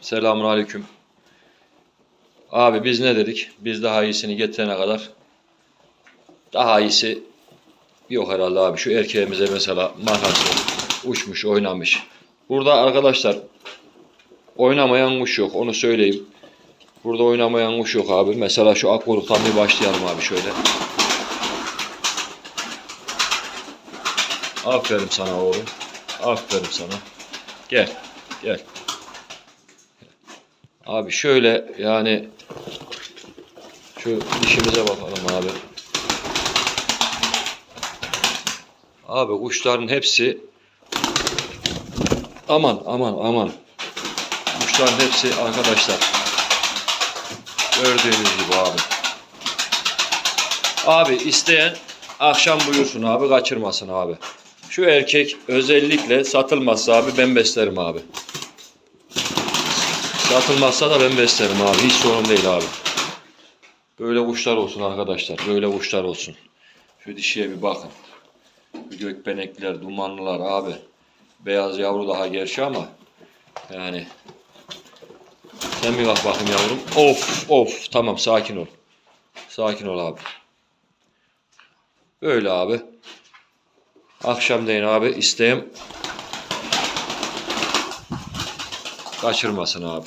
Selamun aleyküm. Abi biz ne dedik? Biz daha iyisini getirene kadar daha iyisi yok herhalde abi. Şu erkeğimize mesela makası uçmuş, oynamış. Burada arkadaşlar oynamayan kuş yok. Onu söyleyeyim. Burada oynamayan kuş yok abi. Mesela şu akvoruktan bir başlayalım abi şöyle. Aferin sana oğlum. Aferin sana. Gel. Gel. Abi şöyle yani şu dişimize bakalım abi. Abi kuşların hepsi aman aman aman kuşların hepsi arkadaşlar gördüğünüz gibi abi. Abi isteyen akşam buyursun abi kaçırmasın abi. Şu erkek özellikle satılmazsa abi ben beslerim abi. Satılmazsa da ben beslerim abi. Hiç sorun değil abi. Böyle kuşlar olsun arkadaşlar. Böyle kuşlar olsun. Şu dişiye bir bakın. Gökbenekler, dumanlılar abi. Beyaz yavru daha gerçi ama yani sen bir bak bakayım yavrum. Of of tamam sakin ol. Sakin ol abi. Böyle abi. Akşamleyin abi isteğim kaçırmasın abi.